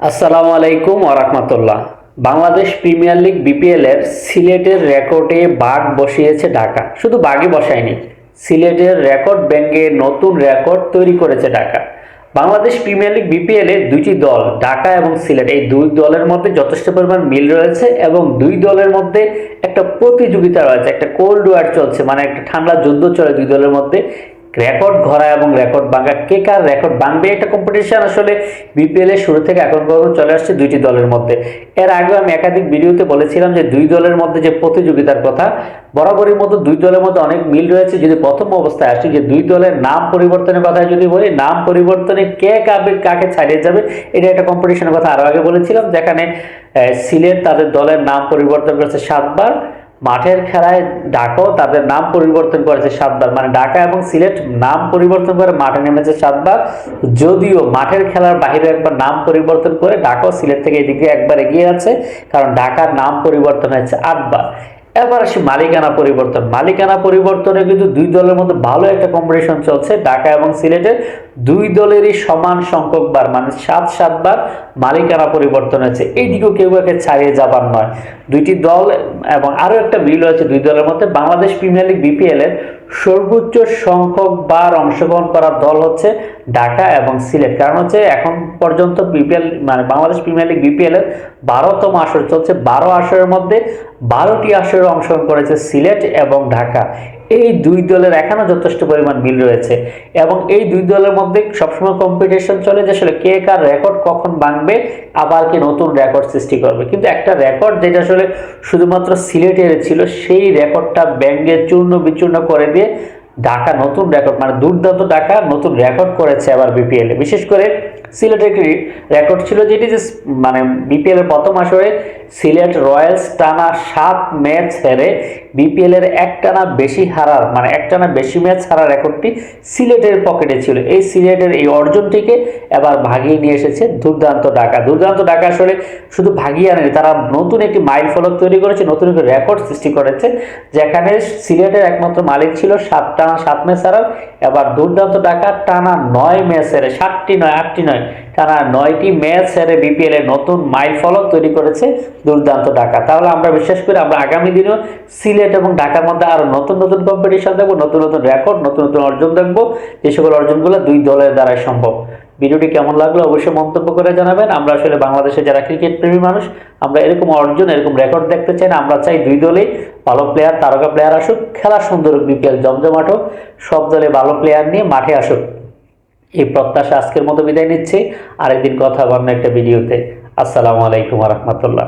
আসসালামু আলাইকুম ওরহমতুল্লাহ বাংলাদেশ প্রিমিয়ার লিগ বিপিএল এর সিলেটের রেকর্ডে বাঘ বসিয়েছে ঢাকা। শুধু বাঘই বসায়নি, সিলেটের রেকর্ড ব্যাঙ্গে নতুন রেকর্ড তৈরি করেছে Dhaka. Bangladesh premier league BPL এর দুইটি দল, ঢাকা এবং সিলেট, এই দুই দলের মধ্যে যথেষ্ট পরিমাণ মিল রয়েছে এবং দুই দলের মধ্যে একটা প্রতিযোগিতা রয়েছে, একটা কোল্ড ওয়ার চলছে মানে একটা ঠান্ডা যুদ্ধ চলে দুই দলের মধ্যে। রেকর্ড ঘরা এবং রেকর্ড ভাঙা। কে কার রেকর্ড ভাঙবে একটা কম্পিটিশন আসলে বিপিএল এর শুরু থেকে এখন পর্যন্ত চলে আসছে দুইটি দলের মধ্যে। এর আগে আমি একাধিক ভিডিওতে বলেছিলাম যে দুই দলের মধ্যে যে প্রতিযোগিতার কথা বরাবরের মতো দুই দলের মধ্যে অনেক মিল রয়েছে। যদি প্রথম অবস্থায় আসি যে দুই দলের নাম পরিবর্তনের কথা যদি বলি, নাম পরিবর্তনে কে কাবে কাকে ছাড়িয়ে যাবে, এটা একটা কম্পিটিশনের কথা আরও আগে বলেছিলাম। যেখানে সিলেট তাদের দলের নাম পরিবর্তন করেছে সাতবার। মাঠের খেলায় ডাকো, তাদের নাম পরিবর্তন করেছে সাতবার মানে ঢাকা এবং সিলেট নাম পরিবর্তন করে মাঠে নেমেছে সাতবার। যদিও মাঠের খেলার বাহিরে একবার নাম পরিবর্তন করে ডাকো, সিলেট থেকে এদিকে একবার এগিয়ে আছে কারণ ঢাকার নাম পরিবর্তন হয়েছে আটবার। এবার আসি মালিকানা পরিবর্তন। মালিকানা পরিবর্তনে কিন্তু দুই দলের মধ্যে ভালো একটা কম্পিটিশন চলছে। ঢাকা এবং সিলেটের দুই দলেরই সমান সংখ্যক বার মানে সাত সাতবার মালিকানা পরিবর্তন হয়েছে। এইদিকেও কেউ একে ছাড়িয়ে যাবার নয়। দুইটি দল এবং আরও একটা মিল রয়েছে দুই দলের মধ্যে। বাংলাদেশ প্রিমিয়ার লিগ বিপিএল এর সর্বোচ্চ সংখ্যক বার অংশগ্রহণ করার দল হচ্ছে ঢাকা এবং সিলেট। কারণ হচ্ছে এখন পর্যন্ত বিপিএল মানে বাংলাদেশ প্রিমিয়ার লিগ বিপিএল এর বারোতম আসর চলছে। বারো আসরের মধ্যে বারোটি আসরে অংশগ্রহণ করেছে সিলেট এবং ঢাকা। এই দুই দলের এখনও যথেষ্ট পরিমাণ মিল রয়েছে এবং এই দুই দলের মধ্যে সবসময় কম্পিটিশন চলে যে আসলে কে কার রেকর্ড কখন ভাঙবে, আবার কে নতুন রেকর্ড সৃষ্টি করবে। কিন্তু একটা রেকর্ড যেটা আসলে শুধুমাত্র সিলেটের ছিল, সেই রেকর্ডটা ব্যাঙ্গে চূর্ণ বিচূর্ণ করে দিয়ে ঢাকা নতুন রেকর্ড মানে দুর্দান্ত ঢাকা নতুন রেকর্ড করেছে আবার বিপিএলে বিশেষ করে সিলেটের একটি রেকর্ড ছিল যেটি যে মানে বিপিএল এর প্রথম আসরে সিলেট রয়্যালস টানা সাত ম্যাচ হেরে বিপিএল এর একটানা বেশি হারার মানে একটানা বেশি ম্যাচ হারার রেকর্ডটি সিলেটের পকেটে ছিল। এই সিলেটের এই অর্জনটিকে এবার ভাগিয়ে নিয়ে এসেছে দুর্দান্ত ঢাকা। দুর্দান্ত ঢাকা আসলে শুধু ভাগিয়ে আনেনি, তারা নতুন একটি মাইল ফলক তৈরি করেছে, নতুন একটি রেকর্ড সৃষ্টি করেছে, যেখানে সিলেটের একমাত্র মালিক ছিল সাত টানা সাত ম্যাচ হারার। এবার দুর্দান্ত ঢাকা টানা নয় ম্যাচ হেরে, সাতটি নয়, আটটি নয় টানা নয়টি ম্যাচ হেরে বিপিএল নতুন মাইল ফলক তৈরি করেছে দুর্দান্ত ঢাকা। তাহলে আমরা বিশ্বাস করি আমরা আগামী দিনেও সিলেট এবং ঢাকার মধ্যে আরও নতুন নতুন কম্পিটিশন দেখব, নতুন নতুন রেকর্ড নতুন নতুন অর্জন দেখব। যে সকল অর্জনগুলো দুই দলের দ্বারাই সম্ভব। ভিডিওটি কেমন লাগল অবশ্যই মন্তব্য করে জানাবেন। আমরা আসলে বাংলাদেশে যারা ক্রিকেট প্রেমী মানুষ, আমরা এরকম অর্জন, এরকম রেকর্ড দেখতে চাই না। আমরা চাই দুই দলেই ভালো প্লেয়ার তারকা প্লেয়ার আসুক, খেলা সুন্দর বিপিএল জমজমাট হোক, সব দলে ভালো প্লেয়ার নিয়ে মাঠে আসুক। এই প্রত্যাশা আজকের মতো বিদায় নিচ্ছি। আরেকদিন কথা হবে অন্য একটা ভিডিওতে। আসসালামু আলাইকুম রহমতুল্লাহ।